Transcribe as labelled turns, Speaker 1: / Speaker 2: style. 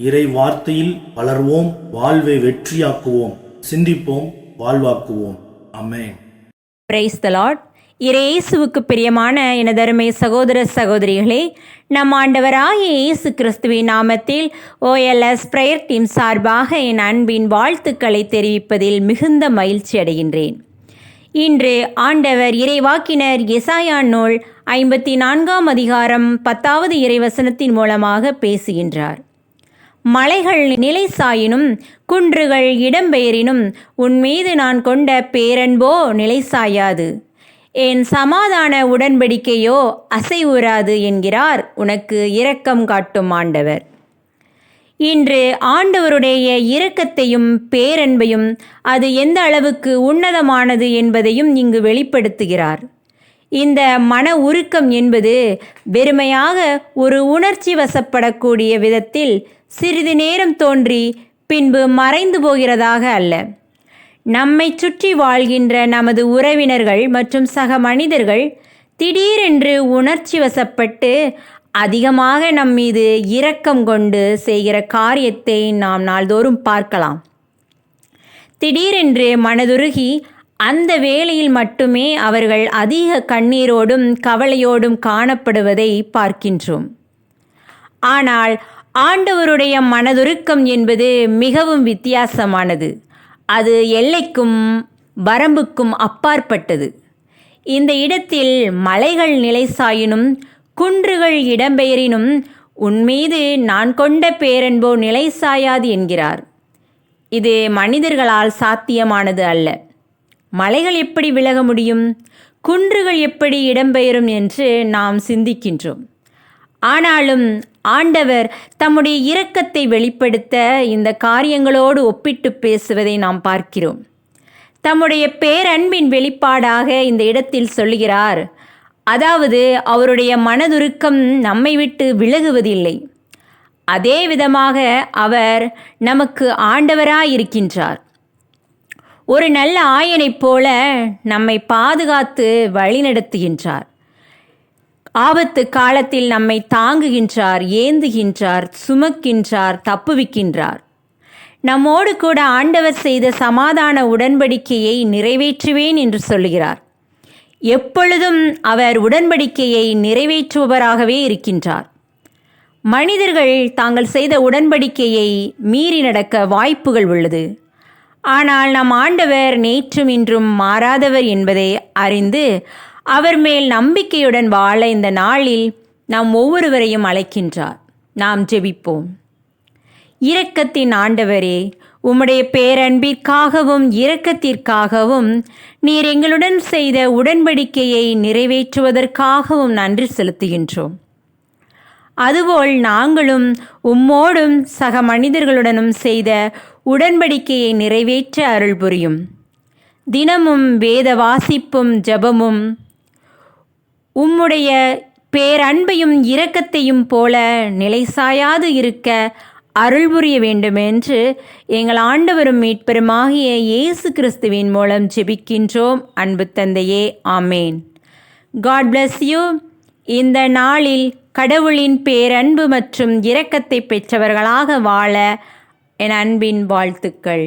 Speaker 1: இறை வார்த்தையில் வளர்வோம் வாழ்வை வெற்றியாக்குவோம் சிந்திப்போம் வாழ்வாக்குவோம். அமேன்
Speaker 2: பிரைஸ் த லார்ட் இயேசுவுக்கு பிரியமான எனதருமை சகோதர சகோதரிகளே நம் ஆண்டவராகிய இயேசு கிறிஸ்துவின் நாமத்தில் ஓஎல்எஸ் பிரேயர் டீம் சார்பாக என் அன்பின் வாழ்த்துக்களை தெரிவிப்பதில் மிகுந்த மகிழ்ச்சி அடைகின்றேன். இன்று ஆண்டவர் இறைவாக்கினர் எசாயா நூல் ஐம்பத்தி நான்காம் அதிகாரம் பத்தாவது இறைவசனத்தின் மூலமாக பேசுகின்றார். மலைகள் நிலை சாயினும் குன்றுகள் இடம்பெயரினும் உன் மீது நான் கொண்ட பேரன்போ நிலை சாயாது. என் சமாதான உடன்படிக்கையோ அசைவுறாது என்கிறார் உனக்கு இரக்கம் காட்டும் ஆண்டவர். இன்று ஆண்டவருடைய இரக்கத்தையும் பேரன்பையும் அது எந்த அளவுக்கு உன்னதமானது என்பதையும் இங்கு வெளிப்படுத்துகிறார். இந்த மன உருக்கம் என்பது வெறுமையாக ஒரு உணர்ச்சி வசப்படக்கூடிய விதத்தில் சிறிது நேரம் தோன்றி பின்பு மறைந்து போகிறதாக அல்ல. நம்மை சுற்றி வாழ்கின்ற நமது உறவினர்கள் மற்றும் சக மனிதர்கள் திடீரென்று உணர்ச்சி வசப்பட்டு அதிகமாக நம் மீது இரக்கம் கொண்டு செய்கிற காரியத்தை நாம் நாள்தோறும் பார்க்கலாம். திடீரென்று மனதுருகி அந்த வேளையில் மட்டுமே அவர்கள் அதிக கண்ணீரோடும் கவலையோடும் காணப்படுவதை பார்க்கின்றோம். ஆனால் ஆண்டவருடைய மனதுருக்கம் என்பது மிகவும் வித்தியாசமானது. அது எல்லைக்கும் வரம்புக்கும் அப்பாற்பட்டது. இந்த இடத்தில் மலைகள் நிலை சாயினும் குன்றுகள் இடம்பெயரினும் உன்மீது நான் கொண்ட பேரன்போ நிலை சாயாது என்கிறார். இது மனிதர்களால் சாத்தியமானது அல்ல. மலைகள் எப்படி விலக முடியும்? குன்றுகள் எப்படி இடம்பெயரும் என்று நாம் சிந்திக்கின்றோம். ஆனாலும் ஆண்டவர் தம்முடைய இரக்கத்தை வெளிப்படுத்த இந்த காரியங்களோடு ஒப்பிட்டு பேசுவதை நாம் பார்க்கிறோம். தம்முடைய பேரன்பின் வெளிப்பாடாக இந்த இடத்தில் சொல்லுகிறார் அதாவது அவருடைய மனதுருக்கம் நம்மை விட்டு விலகுவதில்லை. அதே விதமாக அவர் நமக்கு ஆண்டவராயிருக்கின்றார். ஒரு நல்ல ஆயனைப் போல நம்மை பாதுகாத்து வழிநடத்துகின்றார். ஆபத்து காலத்தில் நம்மை தாங்குகின்றார் ஏந்துகின்றார் சுமக்கின்றார் தப்புவிக்கின்றார். நம்மோடு கூட ஆண்டவர் செய்த சமாதான உடன்படிக்கையை நிறைவேற்றுவேன் என்று சொல்லுகிறார். எப்பொழுதும் அவர் உடன்படிக்கையை நிறைவேற்றுபவராகவே இருக்கின்றார். மனிதர்கள் தாங்கள் செய்த உடன்படிக்கையை மீறி நடக்க வாய்ப்புகள் உள்ளது. ஆனால் நம் ஆண்டவர் நேற்றும் இன்றும் மாறாதவர் என்பதை அறிந்து அவர் மேல் நம்பிக்கையுடன் வாழ இந்த நாளில் நாம் ஒவ்வொருவரையும் அழைக்கின்றார். நாம் ஜெபிப்போம். இரக்கத்தின் ஆண்டவரே உம்முடைய பேரன்பிற்காகவும் இரக்கத்திற்காகவும் நீர் எங்களுடன் செய்த உடன்படிக்கையை நிறைவேற்றுவதற்காகவும் நன்றி செலுத்துகின்றோம். அதுபோல் நாங்களும் உம்மோடும் சக மனிதர்களுடனும் செய்த உடன்படிக்கையை நிறைவேற்ற அருள் புரியும் தினமும் வேத வாசிப்பும் ஜபமும் உம்முடைய பேரன்பையும் இரக்கத்தையும் போல நிலைசாயாது இருக்க அருள் புரிய வேண்டுமென்று எங்கள் ஆண்டவரும் மீட்பெருமாகிய இயேசு கிறிஸ்துவின் மூலம் ஜெபிக்கின்றோம். அன்பு தந்தையே ஆமேன். காட் பிளஸ் யூ இந்த நாளில் கடவுளின் பேரன்பு மற்றும் இரக்கத்தை பெற்றவர்களாக வாழ என் அன்பின் வாழ்த்துக்கள்.